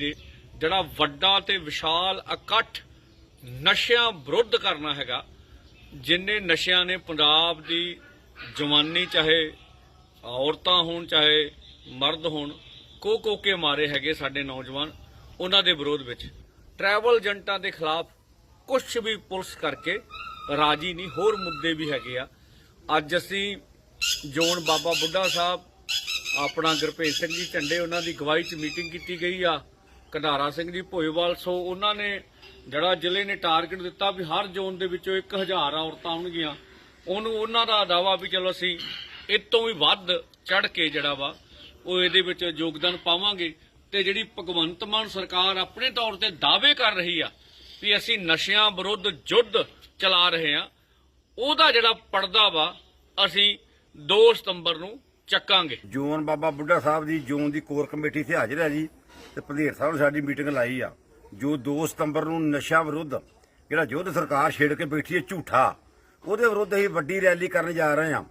ਦੇ ਜਿਹੜਾ ਵੱਡਾ ਤੇ ਵਿਸ਼ਾਲ ਇਕੱਠ ਨਸ਼ਿਆਂ ਵਿਰੁੱਧ ਕਰਨਾ ਹੈਗਾ, ਜਿੰਨੇ ਨਸ਼ਿਆਂ ਨੇ ਪੰਜਾਬ ਦੀ ਜਵਾਨੀ ਚਾਹੇ ਔਰਤਾਂ ਹੋਣ, ਚਾਹੇ ਮਰਦ ਹੋਣ, ਕੋ ਕੋ ਕੇ ਮਾਰੇ ਹੈਗੇ ਸਾਡੇ ਨੌਜਵਾਨ ਉਹਨਾਂ ਦੇ ਵਿਰੋਧ ਵਿੱਚ। ਟਰੈਵਲ ਏਜੰਟਾਂ ਦੇ ਖਿਲਾਫ ਕੁਝ ਵੀ ਪੁਲਿਸ ਕਰਕੇ ਰਾਜੀ ਨਹੀਂ, ਹੋਰ ਮੁੱਦੇ ਵੀ ਹੈਗੇ ਆ। ਅੱਜ ਅਸੀਂ ਜੋਨ ਬਾਬਾ ਬੁੱਢਾ ਸਾਹਿਬ, ਆਪਣਾ ਗੁਰਭੇਜ ਸਿੰਘ ਜੀ ਝੰਡੇ ਉਹਨਾਂ ਦੀ ਗਵਾਹੀ 'ਚ ਮੀਟਿੰਗ ਕੀਤੀ ਗਈ ਆ। ਕੰਧਾਰਾ ਸਿੰਘ ਜੀ ਭੋਇਵਾਲ, ਸੋ ਉਹਨਾਂ ਨੇ ਜਿਹੜਾ ਜ਼ਿਲ੍ਹੇ ਨੇ ਟਾਰਗੇਟ ਦਿੱਤਾ ਵੀ ਹਰ ਜ਼ੋਨ ਦੇ ਵਿੱਚੋਂ 1000 ਔਰਤਾਂ ਆਉਣਗੀਆਂ। ਉਹਨੂੰ ਉਹਨਾਂ ਦਾ ਦਾਵਾ ਵੀ ਚਲੋ ਅਸੀਂ ਇਹ ਤੋਂ ਵੀ ਵੱਧ ਚੜ ਕੇ ਜਿਹੜਾ ਵਾ, ਉਹ ਇਹਦੇ ਵਿੱਚ ਯੋਗਦਾਨ ਪਾਵਾਂਗੇ। ਤੇ ਜਿਹੜੀ ਭਗਵੰਤ ਮਾਨ ਸਰਕਾਰ ਆਪਣੇ ਤੌਰ ਤੇ ਦਾਅਵੇ ਕਰ ਰਹੀ ਆ ਵੀ ਅਸੀਂ ਨਸ਼ਿਆਂ ਵਿਰੁੱਧ ਯੁੱਧ ਚਲਾ ਰਹੇ ਆ, ਉਹਦਾ ਜਿਹੜਾ ਪਰਦਾ ਵਾ, ਅਸੀਂ 2 ਸਤੰਬਰ ਨੂੰ ਚੱਕਾਂਗੇ। ਜੋਨ ਬਾਬਾ ਬੁੱਢਾ ਸਾਹਿਬ ਦੀ ਜੋਨ ਦੀ ਕੋਰ ਕਮੇਟੀ ਇੱਥੇ ਹਾਜ਼ਰ ਹੈ ਜੀ ਤੇ ਪੰਧੇਰ ਸਾਹਿਬ ਨੇ ਸਾਡੀ ਮੀਟਿੰਗ ਲਾਈ ਆ। ਜੋ 2 ਸਤੰਬਰ ਨੂੰ ਨਸ਼ਾ ਵਿਰੁੱਧ ਜਿਹੜਾ ਯੁੱਧ ਸਰਕਾਰ ਛੇੜ ਕੇ ਬੈਠੀ ਹੈ ਝੂਠਾ, ਉਹਦੇ ਵਿਰੁੱਧ ਅਸੀਂ ਵੱਡੀ ਰੈਲੀ ਕਰਨ ਜਾ ਰਹੇ ਹਾਂ।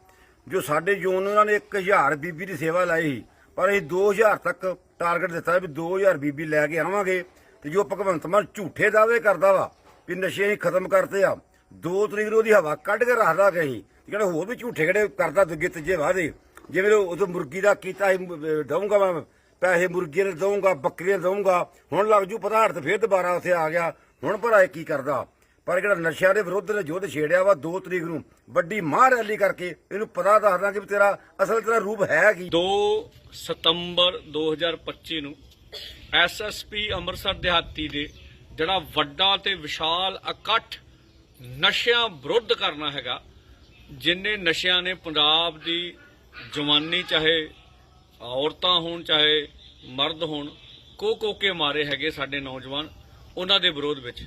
ਜੋ ਸਾਡੇ ਜੋਨ ਉਹਨਾਂ ਨੇ 1000 ਬੀਬੀ ਦੀ ਸੇਵਾ ਲਾਈ ਸੀ, ਪਰ ਅਸੀਂ 2000 ਤੱਕ ਟਾਰਗੇਟ ਦਿੱਤਾ ਵੀ 2000 ਬੀਬੀ ਲੈ ਕੇ ਆਵਾਂਗੇ ਤੇ ਜੋ ਭਗਵੰਤ ਮਾਨ ਝੂਠੇ ਦਾਅਵੇ ਕਰਦਾ ਵਾ ਵੀ ਨਸ਼ੇ ਅਸੀਂ ਖਤਮ ਕਰਤੇ ਆ 2 ਤਰੀਕ ਨੂੰ ਉਹਦੀ ਹਵਾ ਕੱਢ ਕੇ ਰੱਖਦਾ ਕਹੀਂ ਜਿਹੜਾ ਹੋਰ ਵੀ ਝੂਠੇ ਕਿਹੜੇ ਕਰਦਾ ਦੂਜੇ ਤੀਜੇ ਵਾਅਦੇ ਜਿਵੇਂ ਉਹ ਉਦੋਂ ਮੁਰਗੀ ਦਾ ਕੀਤਾ ਦਊਂਗਾ ਮੈਂ, ਪੈਸੇ ਮੁਰਗੀ ਨੂੰ ਦਊਂਗਾ, ਬੱਕਰੀਆਂ ਦਊਂਗਾ, ਹੁਣ ਲੱਗ ਜੂ ਪਤਾ ਹੱਥ ਫੇਰ ਦੁਬਾਰਾ ਉੱਥੇ ਆ ਗਿਆ। ਹੁਣ ਭਰਾ ਕੀ ਕਰਦਾ? ਪਰ ਜਿਹੜਾ ਨਸ਼ਿਆਂ ਦੇ ਵਿਰੁੱਧ ਨੇ ਯੁੱਧ ਛੇੜਿਆ ਵਾ 2 ਤਰੀਕ ਨੂੰ, ਵੱਡੀ ਮਾਂ ਰੈਲੀ ਕਰਕੇ ਇਹਨੂੰ ਪਤਾ ਦੱਸਦਾ ਕਿ ਤੇਰਾ ਅਸਲ ਤੇਰਾ ਰੂਪ ਹੈ ਕੀ? 2 ਸਤੰਬਰ 2025 ਨੂੰ ਐਸਐਸਪੀ ਅੰਮ੍ਰਿਤਸਰ ਦਿਹਾਤੀ ਦੇ ਜਿਹੜਾ ਵੱਡਾ ਤੇ ਵਿਸ਼ਾਲ ਇਕੱਠ ਨਸ਼ਿਆਂ ਵਿਰੁੱਧ ਕਰਨਾ ਹੈਗਾ, ਜਿੰਨੇ ਨਸ਼ਿਆਂ ਨੇ ਪੰਜਾਬ ਦੀ ਜਵਾਨੀ ਚਾਹੇ ਔਰਤਾਂ ਹੋਣ, ਚਾਹੇ ਮਰਦ ਹੋਣ, ਕੋ ਕੋ ਕੇ ਮਾਰੇ ਹੈਗੇ ਸਾਡੇ ਨੌਜਵਾਨ, ਉਹਨਾਂ ਦੇ ਵਿਰੋਧ ਵਿੱਚ।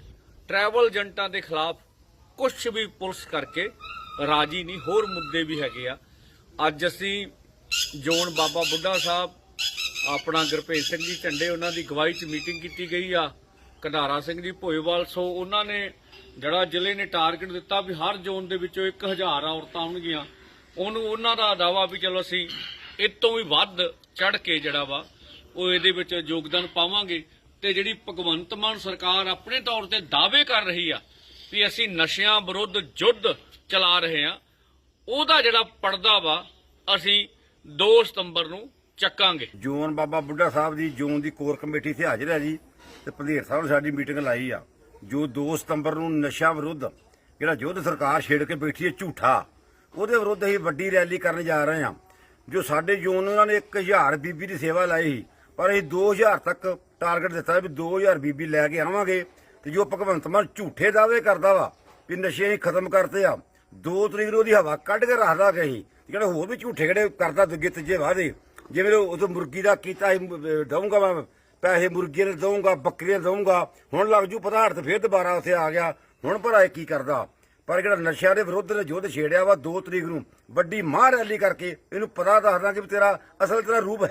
ਟਰੈਵਲ ਏਜੰਟਾਂ ਦੇ ਖਿਲਾਫ ਕੁਝ ਵੀ ਪੁਲਿਸ ਕਰਕੇ ਰਾਜੀ ਨਹੀਂ, ਹੋਰ ਮੁੱਦੇ ਵੀ ਹੈਗੇ ਆ। ਅੱਜ ਅਸੀਂ ਜੋਨ ਬਾਬਾ ਬੁੱਢਾ ਸਾਹਿਬ, ਆਪਣਾ ਗੁਰਭੇਜ ਸਿੰਘ ਜੀ ਝੰਡੇ ਉਹਨਾਂ ਦੀ ਗਵਾਹੀ 'ਚ ਮੀਟਿੰਗ ਕੀਤੀ ਗਈ ਆ। ਕੰਧਾਰਾ ਸਿੰਘ ਜੀ ਭੋਇਵਾਲ, ਸੋ ਉਹਨਾਂ ਨੇ ਜਿਹੜਾ ਜ਼ਿਲ੍ਹੇ ਨੇ ਟਾਰਗੇਟ ਦਿੱਤਾ ਵੀ ਹਰ ਜ਼ੋਨ ਦੇ ਵਿੱਚੋਂ 1000 ਔਰਤਾਂ ਆਉਣਗੀਆਂ। ਉਹਨੂੰ ਉਹਨਾਂ ਦਾ ਦਾਵਾ ਵੀ ਚਲੋ ਅਸੀਂ ਇਹ ਤੋਂ ਵੀ ਵੱਧ ਚੜ ਕੇ ਜਿਹੜਾ ਵਾ, ਉਹ ਇਹਦੇ ਵਿੱਚ ਯੋਗਦਾਨ ਪਾਵਾਂਗੇ ਤੇ ਜਿਹੜੀ ਭਗਵੰਤ ਮਾਨ ਸਰਕਾਰ ਆਪਣੇ ਤੌਰ ਤੇ ਦਾਅਵੇ ਕਰ ਰਹੀ ਆ ਵੀ ਅਸੀਂ ਨਸ਼ਿਆਂ ਵਿਰੁੱਧ ਯੁੱਧ ਚਲਾ ਰਹੇ ਆ ਉਹਦਾ ਜਿਹੜਾ ਪਰਦਾ ਵਾ, ਅਸੀਂ 2 ਸਤੰਬਰ ਨੂੰ ਚੱਕਾਂਗੇ। ਜੋਨ ਬਾਬਾ ਬੁੱਢਾ ਸਾਹਿਬ ਦੀ ਜੋਨ ਦੀ ਕੋਰ ਕਮੇਟੀ ਇੱਥੇ ਹਾਜ਼ਰ ਹੈ ਜੀ ਤੇ ਪੰਧੇਰ ਸਾਹਿਬ ਨੇ ਸਾਡੀ ਮੀਟਿੰਗ ਲਾਈ ਆ। ਜੋ 2 ਸਤੰਬਰ ਨੂੰ ਨਸ਼ਾ ਵਿਰੁੱਧ ਜਿਹੜਾ ਯੁੱਧ ਸਰਕਾਰ ਛੇੜ ਕੇ ਬੈਠੀ ਹੈ ਝੂਠਾ ਉਹਦੇ ਵਿਰੁੱਧ ਅਸੀਂ ਵੱਡੀ ਰੈਲੀ ਕਰਨ ਜਾ ਰਹੇ ਹਾਂ। ਜੋ ਸਾਡੇ ਯੂਨ ਉਹਨਾਂ ਨੇ 1000 ਬੀਬੀ ਦੀ ਸੇਵਾ ਲਾਈ ਸੀ, ਪਰ ਅਸੀਂ 2000 ਤੱਕ ਟਾਰਗੇਟ ਦਿੱਤਾ ਵੀ 2000 ਬੀਬੀ ਲੈ ਕੇ ਆਵਾਂਗੇ ਤੇ ਜੋ ਭਗਵੰਤ ਮਾਨ ਝੂਠੇ ਦਾਅਵੇ ਕਰਦਾ ਵਾ ਵੀ ਨਸ਼ੇ ਅਸੀਂ ਖਤਮ ਕਰਤੇ ਆ 2 ਤਰੀਕ ਨੂੰ ਉਹਦੀ ਹਵਾ ਕੱਢ ਕੇ ਰੱਖਦਾ ਕਹੀਂ ਜਿਹੜਾ ਹੋਰ ਵੀ ਝੂਠੇ ਕਿਹੜੇ ਕਰਦਾ ਦੂਜੇ ਤੀਜੇ ਵਾਅਦੇ, ਜਿਵੇਂ ਉਹ ਉਦੋਂ ਮੁਰਗੀ ਦਾ ਕੀਤਾ ਸੀ ਦਊਂਗਾ ਮੈਂ ਪੈਸੇ ਮੁਰਗੀ ਨੂੰ ਦਊਂਗਾ, ਬੱਕਰੀਆਂ ਦਊਂਗਾ, ਹੁਣ ਲੱਗ ਜੂ ਪਤਾ ਹੱਥ ਫੇਰ ਦੁਬਾਰਾ ਉੱਥੇ ਆ ਗਿਆ, ਹੁਣ ਭਰਾ ਇਹ ਕੀ ਕਰਦਾ? ਪਰ ਜਿਹੜਾ ਨਸ਼ਿਆਂ ਦੇ ਵਿਰੁੱਧ ਨੇ ਯੁੱਧ ਛੇੜਿਆ ਵਾ 2 ਤਰੀਕ ਨੂੰ, ਵੱਡੀ ਮਾਂ ਰੈਲੀ ਕਰਕੇ ਇਹਨੂੰ ਪਤਾ ਦੱਸਦਾ ਕਿ ਵੀ ਤੇਰਾ ਅਸਲ ਤੇਰਾ ਰੂਪ ਹੈ